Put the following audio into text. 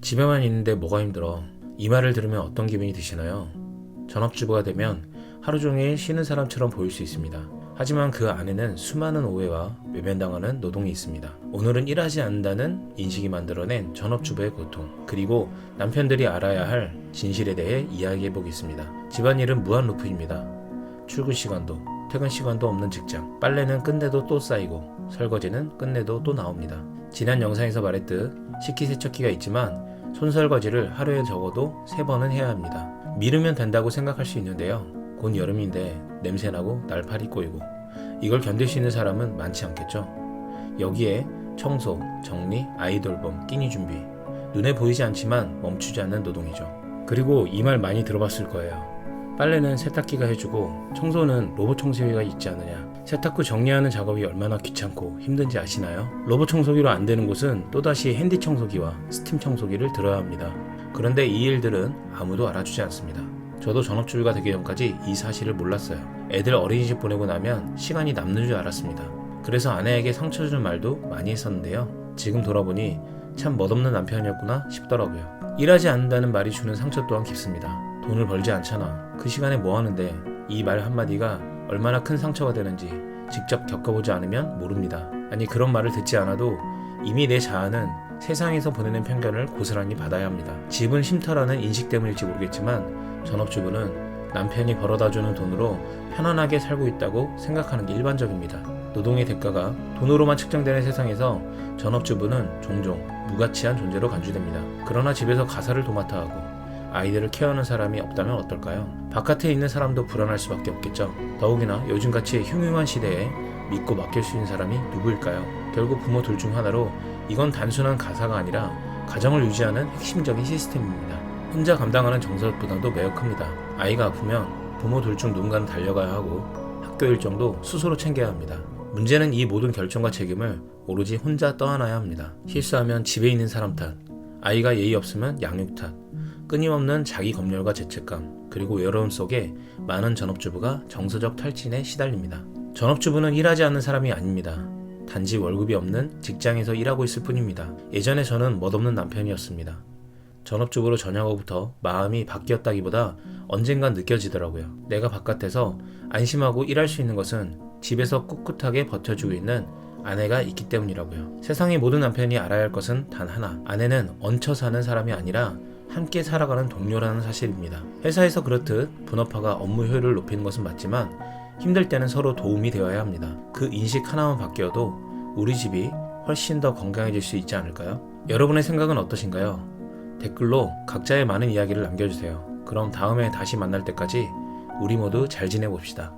집에만 있는데 뭐가 힘들어? 이 말을 들으면 어떤 기분이 드시나요? 전업주부가 되면 하루 종일 쉬는 사람처럼 보일 수 있습니다. 하지만 그 안에는 수많은 오해와 외면당하는 노동이 있습니다. 오늘은 일하지 않는다는 인식이 만들어낸 전업주부의 고통, 그리고 남편들이 알아야 할 진실에 대해 이야기해 보겠습니다. 집안일은 무한 루프입니다. 출근 시간도, 퇴근 시간도 없는 직장, 빨래는 끝내도 또 쌓이고, 설거지는 끝내도 또 나옵니다. 지난 영상에서 말했듯 식기세척기가 있지만 손설거지를 하루에 적어도 세번은 해야 합니다. 미루면 된다고 생각할 수 있는데요. 곧 여름인데 냄새나고 날파리 꼬이고 이걸 견딜 수 있는 사람은 많지 않겠죠. 여기에 청소, 정리, 아이 돌봄, 끼니 준비 눈에 보이지 않지만 멈추지 않는 노동이죠. 그리고 이 말 많이 들어봤을 거예요. 빨래는 세탁기가 해주고 청소는 로봇 청소기가 있지 않느냐. 세탁 후 정리하는 작업이 얼마나 귀찮고 힘든지 아시나요? 로봇 청소기로 안 되는 곳은 또다시 핸디 청소기와 스팀 청소기를 들어야 합니다. 그런데 이 일들은 아무도 알아주지 않습니다. 저도 전업주부가 되기 전까지 이 사실을 몰랐어요. 애들 어린이집 보내고 나면 시간이 남는 줄 알았습니다. 그래서 아내에게 상처 주는 말도 많이 했었는데요. 지금 돌아보니 참 멋없는 남편이었구나 싶더라고요. 일하지 않는다는 말이 주는 상처 또한 깊습니다. 돈을 벌지 않잖아. 그 시간에 뭐 하는데 이 말 한마디가 얼마나 큰 상처가 되는지 직접 겪어보지 않으면 모릅니다. 아니 그런 말을 듣지 않아도 이미 내 자아는 세상에서 보내는 편견을 고스란히 받아야 합니다. 집은 쉼터라는 인식 때문일지 모르겠지만 전업주부는 남편이 벌어다주는 돈으로 편안하게 살고 있다고 생각하는 게 일반적입니다. 노동의 대가가 돈으로만 측정되는 세상에서 전업주부는 종종 무가치한 존재로 간주됩니다. 그러나 집에서 가사를 도맡아 하고 아이들을 케어하는 사람이 없다면 어떨까요? 바깥에 있는 사람도 불안할 수밖에 없겠죠. 더욱이나 요즘같이 흉흉한 시대에 믿고 맡길 수 있는 사람이 누구일까요? 결국 부모 둘 중 하나로 이건 단순한 가사가 아니라 가정을 유지하는 핵심적인 시스템입니다. 혼자 감당하는 정서 부담도 매우 큽니다. 아이가 아프면 부모 둘 중 누군가는 달려가야 하고 학교 일정도 스스로 챙겨야 합니다. 문제는 이 모든 결정과 책임을 오로지 혼자 떠안아야 합니다. 실수하면 집에 있는 사람 탓, 아이가 예의 없으면 양육 탓, 끊임없는 자기 검열과 죄책감, 그리고 외로움 속에 많은 전업주부가 정서적 탈진에 시달립니다. 전업주부는 일하지 않는 사람이 아닙니다. 단지 월급이 없는 직장에서 일하고 있을 뿐입니다. 예전에 저는 멋없는 남편이었습니다. 전업주부로 전향후부터 마음이 바뀌었다기보다 언젠간 느껴지더라고요. 내가 바깥에서 안심하고 일할 수 있는 것은 집에서 꿋꿋하게 버텨주고 있는 아내가 있기 때문이라고요. 세상의 모든 남편이 알아야 할 것은 단 하나. 아내는 얹혀 사는 사람이 아니라 함께 살아가는 동료라는 사실입니다. 회사에서 그렇듯 분업화가 업무 효율을 높이는 것은 맞지만 힘들 때는 서로 도움이 되어야 합니다. 그 인식 하나만 바뀌어도 우리 집이 훨씬 더 건강해질 수 있지 않을까요? 여러분의 생각은 어떠신가요? 댓글로 각자의 많은 이야기를 남겨주세요. 그럼 다음에 다시 만날 때까지 우리 모두 잘 지내봅시다.